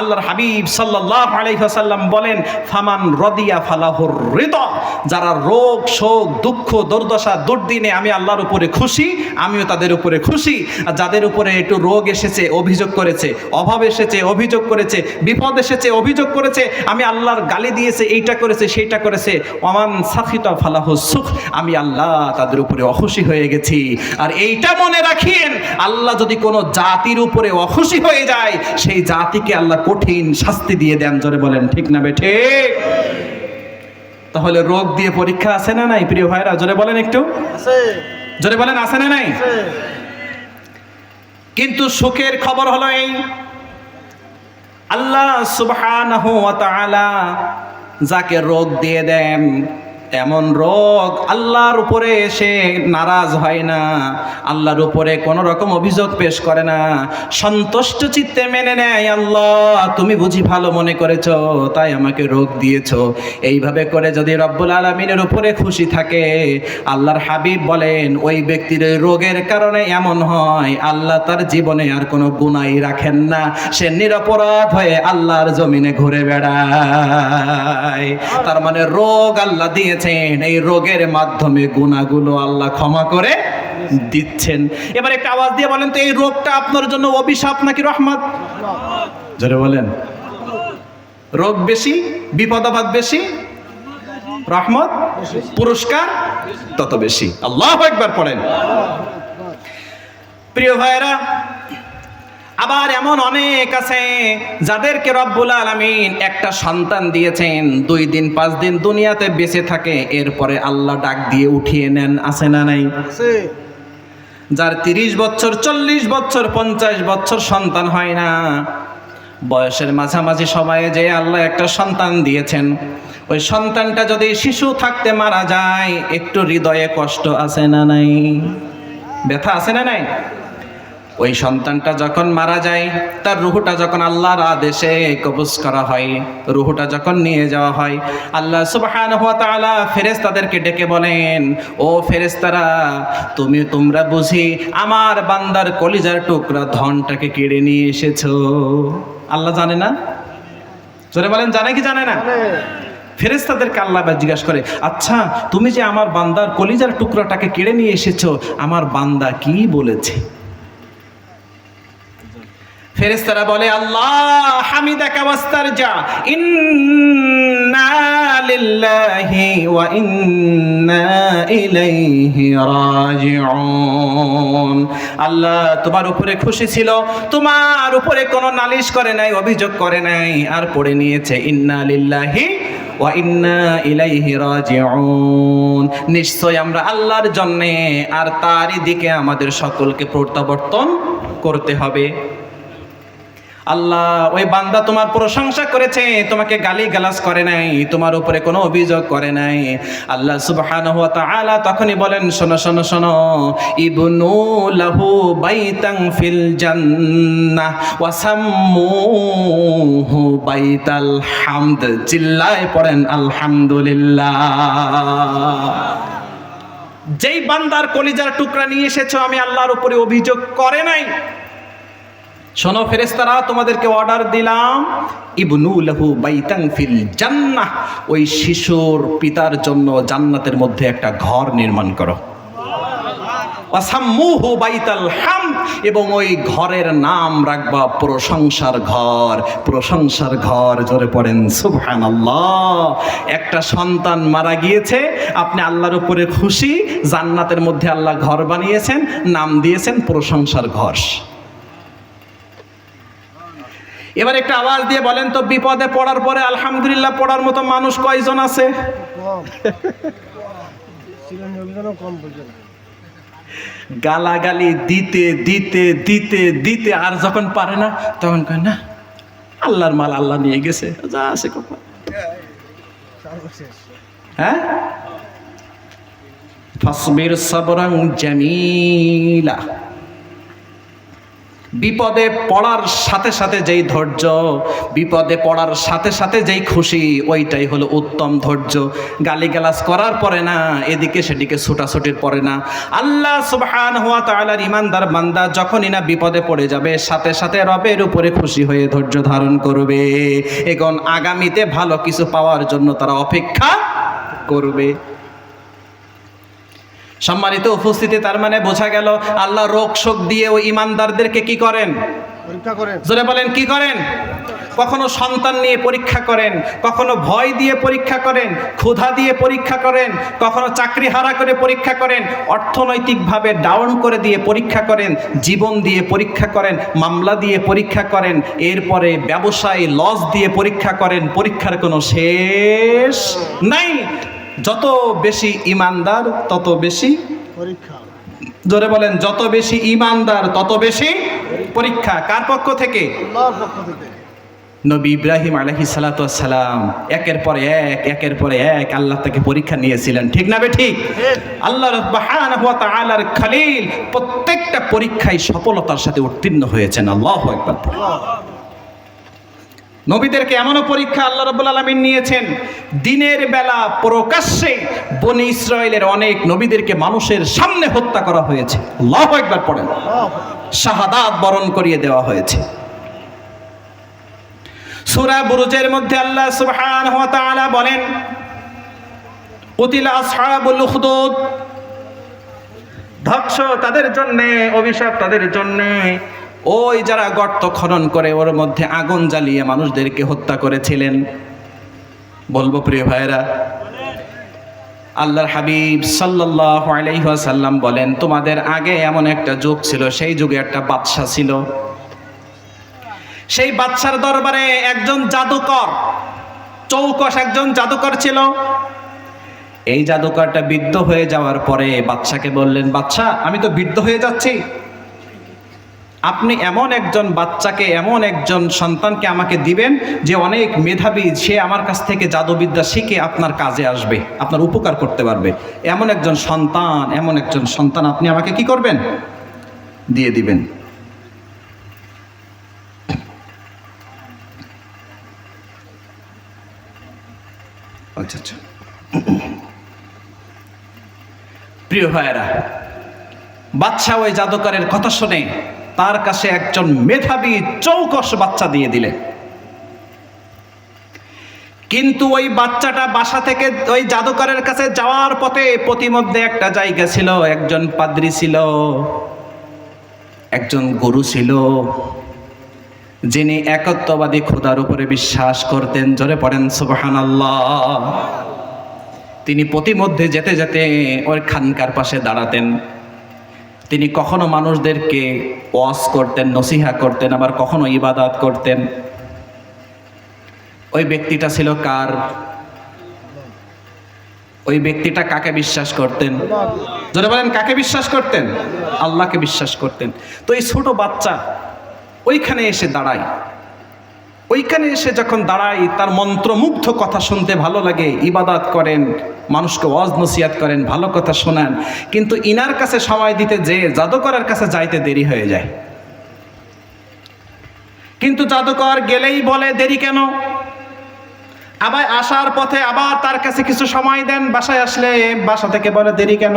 আল্লাহর হাবিব সাল্লাহ আলাইসাল্লাম বলেন, ফামান রদিয়া ফালাহুর হৃদ যারা রোগ, শোক, দুঃখ, দুর্দশা, দুর্দিনে আমি আল্লাহর উপরে খুশি, আমিও তাদের উপরে খুশি। আর যাদের উপরে একটু রোগ এসেছে, অভিযোগ করেছে, অভাব এসেছে, অভিযোগ করেছে, বিপদ এসেছে, অভিযোগ করেছে, আমি আল্লাহর গালি দিয়েছে, এইটা করেছে, সেইটা করেছে অমান সাফিতা ফালাহু সুখ আমি আল্লাহ তাদের উপরে অখুশি হয়ে গেছি। আর এইটা মনে রাখিয়েন, আল্লাহ যদি কোনো জাতির উপরে অখুশি হয়ে যায়, সেই জাতিকে আল্লাহ কঠিন শাস্তি দিয়ে দেন জোরে বলেন ঠিক না বে ঠিক? তাহলে রোগ দিয়ে পরীক্ষা আছে না নাই প্রিয় ভাইরা? জোরে বলেন একটু। আছে। জোরে বলেন আছে না নাই? আছে। কিন্তু সুখের খবর হলো এই আল্লাহ সুবহানাহু ওয়া তাআলা যাকে রোগ দিয়ে দেন এমন রোগ আল্লাহর উপরে এসে নারাজ হয় না। আল্লাহর উপরে কোনো রকম অভিযোগ পেশ করে না। সন্তুষ্ট চিত্তে মেনে নেয় আল্লাহ, তুমি বুঝি ভালো মনে করেছ, তাই আমাকে রোগ দিয়েছ। এইভাবে করে যদি রব্বুল আলমিনের উপরে খুশি থাকে, আল্লাহর হাবিব বলেন, ওই ব্যক্তির রোগের কারণে এমন হয়, আল্লাহ তার জীবনে আর কোনো গুণাই রাখেন না। সে নিরপরাধ হয়ে আল্লাহর জমিনে ঘুরে বেড়ায়। তার মানে রোগ আল্লাহ দিয়েছেন। এই রোগের মাধ্যমে গুণাগুলো আল্লাহ ক্ষমা করে দিচ্ছেন। এবার একটা আওয়াজ দিয়ে বলেন তো, এই রোগটা আপনার জন্য অভিশাপ নাকি রহমত? জোরে বলেন। রোগ বেশি, বিপদ আপদ বেশি, রহমত, পুরস্কার তত বেশি। আল্লাহ একবার পড়েন। প্রিয় ভাইরা আবার এমন অনেক আছে যাদেরকে রব্বুল আলামিন একটা সন্তান দিয়েছেন দুই দিন পাঁচ দিন দুনিয়াতে বেঁচে থাকে এরপরে আল্লাহ ডাক দিয়ে উঠিয়ে নেন আছে না নাই? যার তিরিশ বছর চল্লিশ বছর পঞ্চাশ বছর সন্তান হয় না বয়সের মাঝামাঝি সময়ে যে আল্লাহ একটা সন্তান দিয়েছেন ওই সন্তানটা যদি শিশু থাকতে মারা যায় একটু হৃদয়ে কষ্ট আছে না নাই? ব্যথা আছে না নাই? ওই সন্তানটা যখন মারা যায় তার রুহুটা যখন আল্লাহর আদেশে কবজ করা হয় রুহুটা যখন নিয়ে যাওয়া হয় আল্লাহ সুবহানাহু ওয়া তাআলা ফেরেশতাদেরকে ডেকে বলেন ও ফেরেশতারা তুমি তোমরা বুঝি আমার বান্দার কলিজার টুকরা ধনটাকে কেড়ে নিয়ে এসেছ? আল্লাহ জানে না? জোরে বলেন জানে কি জানে না? ফেরেস্তাদেরকে আল্লাহ জিজ্ঞাসা করে আচ্ছা তুমি যে আমার বান্দার কলিজার টুকরাটাকে কেড়ে নিয়ে এসেছ আমার বান্দা কি বলেছে? ফেরেস্তারা বলে, আল্লাহ হামিদাকা ওয়াস্তারজা ইন্না লিল্লাহি ওয়া ইন্না ইলাইহি রাজিউন। আল্লাহ তোমার উপরে খুশি ছিল, তোমার উপরে কোনো নালিশ করে নাই, অভিযোগ করে নাই, আর পড়ে নিয়েছে, ইন্না লিল্লাহি ওয়া ইন্না ইলাইহি রাজিউন। নিশ্চয় আমরা আল্লাহর জন্যে আর তারই দিকে আমাদের সকলকে প্রত্যাবর্তন করতে হবে। আল্লাহ, ওই বান্দা তোমার প্রশংসা করেছে, তোমাকে গালি গালাজ করে নাই, তোমার উপরে কোনো অভিযোগ করে নাই। আল্লাহ সুবহানাহু ওয়া তাআলা তখনই বলেন, শোনো শোনো শোনো, ইবনু লাহু বাইতাং ফিল জান্নাহ ওয়া সাম্মুহু বাইতাল হামদ। চিল্লায় পড়েন, আলহামদুলিল্লাহ। যেই বান্দার কলিজার টুকরা নিয়ে এসেছ, আমি আল্লাহর উপরে অভিযোগ করে নাই। শোনো ফেরেস্তারা তোমাদেরকে অর্ডার দিলাম। ইবনু লাহু বাইতাং ফিল জান্নাহ। ওই শিশুর পিতার জন্য জান্নাতের মধ্যে একটা ঘর নির্মাণ করো। ওয়াসাম্মুহু বাইতাল হামদ এবং ওই ঘরের নাম রাখবা প্রশংসার ঘর প্রশংসার ঘর, জোরে পড়েন, সুবহানাল্লাহ। একটা সন্তান মারা গিয়েছে, আপনি আল্লাহর উপরে খুশি, জান্নাতের মধ্যে আল্লাহ ঘর বানিয়েছেন, নাম দিয়েছেন প্রশংসার ঘর। এবার একটা আওয়াজ দিয়ে বলেন তো, বিপদে পড়ার পরে আলহামদুলিল্লাহ পড়ার মতো মানুষ কয়জন আছে? গালাগালি দিতে দিতে দিতে দিতে আর যখন পারে না, তখন কয়, না, আল্লাহর মাল আল্লাহ নিয়ে গেছে, যা আছে কপাল। হ্যাঁ? ফাসবির সবরং জামিলা। বিপদে পড়ার সাথে সাথে যেই ধৈর্য, বিপদে পড়ার সাথে সাথে যেই খুশি, ওইটাই হলো উত্তম ধৈর্য। গালিগালাজ করার পরে না, এদিকে সেদিকে ছুটাছুটির পরে না। আল্লাহ সুবহান হুয়া তাআলার ইমানদার বান্দা যখনই না বিপদে পড়ে যাবে, সাথে সাথে রবের উপরে খুশি হয়ে ধৈর্য ধারণ করবে। এখন আগামীতে ভালো কিছু পাওয়ার জন্য তারা অপেক্ষা করবে। সম্মানিত উপস্থিতি তার মানে বোঝা গেল আল্লাহ রোগ শোক দিয়ে ওই ইমানদারদেরকে কি করেন? করেন। জোরে বলেন কি করেন? কখনো সন্তান নিয়ে পরীক্ষা করেন কখনো ভয় দিয়ে পরীক্ষা করেন ক্ষুধা দিয়ে পরীক্ষা করেন কখনো চাকরি হারা করে পরীক্ষা করেন অর্থনৈতিকভাবে ডাউন করে দিয়ে পরীক্ষা করেন জীবন দিয়ে পরীক্ষা করেন মামলা দিয়ে পরীক্ষা করেন এরপরে ব্যবসায় লস দিয়ে পরীক্ষা করেন পরীক্ষার কোনো শেষ নাই। যত বেশি ইমানদার তত বেশি পরীক্ষা জোরে বলেন যত বেশি ইমানদার তত বেশি পরীক্ষা। কার পক্ষ থেকে? নবী ইব্রাহিম আলহি সালাম একের পরে এক একের পরে এক আল্লাহ থেকে পরীক্ষা নিয়েছিলেন। ঠিক না বে ঠিক? আল্লাহ খালিল প্রত্যেকটা পরীক্ষায় সফলতার সাথে উত্তীর্ণ হয়েছেন। আল্লাহ একবার নবীদেরকে এমনও পরীক্ষা আল্লাহ রব্বুল আলমিন নিয়েছেন, দিনের বেলা প্রকাশ্যে বনি ইসরায়েলের অনেক নবীদেরকে মানুষের সামনে হত্যা করা হয়েছে। আল্লাহ একবার পড়েন। শাহাদাত বরণ করিয়ে দেওয়া হয়েছে। সূরা বুরুজের মধ্যে আল্লাহ তাআলা বলেন কুতিলা আসহাবুল ধ্বংস তাদের জন্য, অভিশাপ তাদের জন্য। ওই যারা গর্ত খনন করে, ওর মধ্যে আগুন জ্বালিয়ে মানুষদেরকে হত্যা করেছিলেন। বলব প্রিয় ভাইরা আল্লাহর হাবিব সাল্লাল্লাহু আলাইহি ওয়াসাল্লাম বলেন, তোমাদের আগে এমন একটা যুগ ছিল, সেই যুগে একটা বাদশা ছিল। সেই বাদশার দরবারে একজন জাদুকর চৌকস একজন জাদুকর ছিল। এই জাদুকরটা বৃদ্ধ হয়ে যাওয়ার পরে বাদশাকে বললেন বাদশা আমি তো বৃদ্ধ হয়ে যাচ্ছি। আপনি এমন একজন বাচ্চাকে, এমন একজন সন্তানকে আমাকে দিবেন যে অনেক মেধাবী, সে আমার কাছ থেকে জাদুবিদ্যা শিখে আপনার কাজে আসবে, আপনার উপকার করতে পারবে। এমন একজন সন্তান, এমন একজন সন্তান আপনি আমাকে কি করবেন? দিয়ে দিবেন। আচ্ছা আচ্ছা। প্রিয় ভাইয়েরা বাচ্চা ওই জাদুকরের কথা শুনে তার কাছে একজন মেধাবী চৌকস বাচ্চা দিয়ে দিলেন কিন্তু ওই বাচ্চাটা বাসা থেকে ওই জাদুকরের কাছে যাওয়ার পথে প্রতিমধ্যে একটা জায়গা ছিল, একজন পাদ্রী ছিল, একজন গুরু ছিল, যিনি একত্ববাদী খোদার উপরে বিশ্বাস করতেন, জোরে পড়েন, সুবহানাল্লাহ। তিনি প্রতিমধ্যে যেতে যেতে ওই খানকার পাশে দাঁড়াতেন। তিনি কখনো মানুষদেরকে ওয়াজ করতেন, নসিহা করতেন, আবার কখনো ইবাদাত করতেন। ওই ব্যক্তিটা ছিল কার? ওই ব্যক্তিটা কাকে বিশ্বাস করতেন? যারা বলেন, কাকে বিশ্বাস করতেন? আল্লাহকে বিশ্বাস করতেন। তো এই ছোট বাচ্চা ওইখানে এসে দাঁড়ায়। ওইখানে এসে যখন দাঁড়াই তার মন্ত্রমুগ্ধ কথা শুনতে ভালো লাগে, ইবাদাত করেন, মানুষকে ওয়াজ নসিয়াত করেন, ভালো কথা শোনান। কিন্তু ইনার কাছে সময় দিতে যে জাদুকরের কাছে যাইতে দেরি হয়ে যায়। কিন্তু জাদুকর গেলেই বলে, দেরি কেন? আবার আসার পথে আবার তার কাছে কিছু সময় দেন, বাসায় আসলে বাসা থেকে বলে, দেরি কেন?